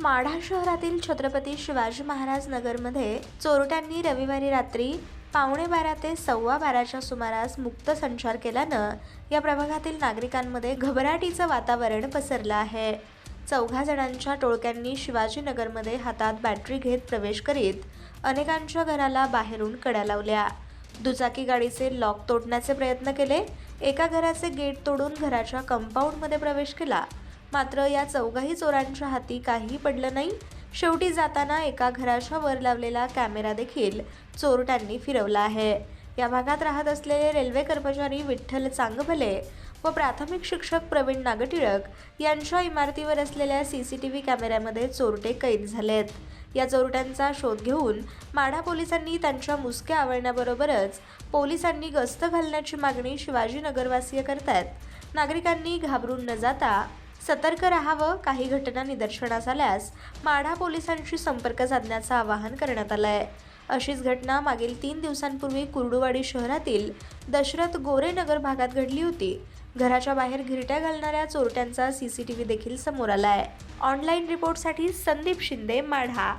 माढा शहरातील छत्रपती शिवाजी महाराज नगरमध्ये चोरट्यांनी रविवारी रात्री पावणे बारा ते सव्वा बाराच्या सुमारास मुक्त संचार केल्यानं या प्रभागातील नागरिकांमध्ये घबराटीचं वातावरण पसरलं आहे. चौघा जणांच्या टोळक्यांनी शिवाजीनगरमध्ये हातात बॅटरी घेत प्रवेश करीत अनेकांच्या घराला बाहेरून कड्या लावल्या. दुचाकी गाडीचे लॉक तोडण्याचे प्रयत्न केले. एका घराचे गेट तोडून घराच्या कंपाऊंडमध्ये प्रवेश केला. मात्र या चौघाही चोरांच्या हाती काहीही पडलं नाही. शेवटी जाताना एका घराच्या वर लावलेला कॅमेरा देखील चोरट्यांनी फिरवला आहे. या भागात राहत असलेले रेल्वे कर्मचारी विठ्ठल चांगभले व प्राथमिक शिक्षक प्रवीण नागटिळक यांच्या इमारतीवर असलेल्या सी सी टी व्ही कॅमेऱ्यामध्ये चोरटे कैद झालेत. या चोरट्यांचा शोध घेऊन माढा पोलिसांनी त्यांच्या मुसक्या आवळण्याबरोबरच पोलिसांनी गस्त घालण्याची मागणी शिवाजीनगरवासीय करतायत. नागरिकांनी घाबरून न जाता सतर्क राहावं काही घटना निदर्शनास आल्यास माढा पोलिसांशी संपर्क साधण्याचं आवाहन करण्यात आलं आहे अशीच घटना मागील तीन दिवसांपूर्वी कुर्डुवाडी शहरातील दशरथ गोरेनगर भागात घडली होती. घराच्या बाहेर घिरट्या घालणाऱ्या चोरट्यांचा सीसीटीव्ही देखील समोर आला आहे ऑनलाईन रिपोर्टसाठी संदीप शिंदे माढा.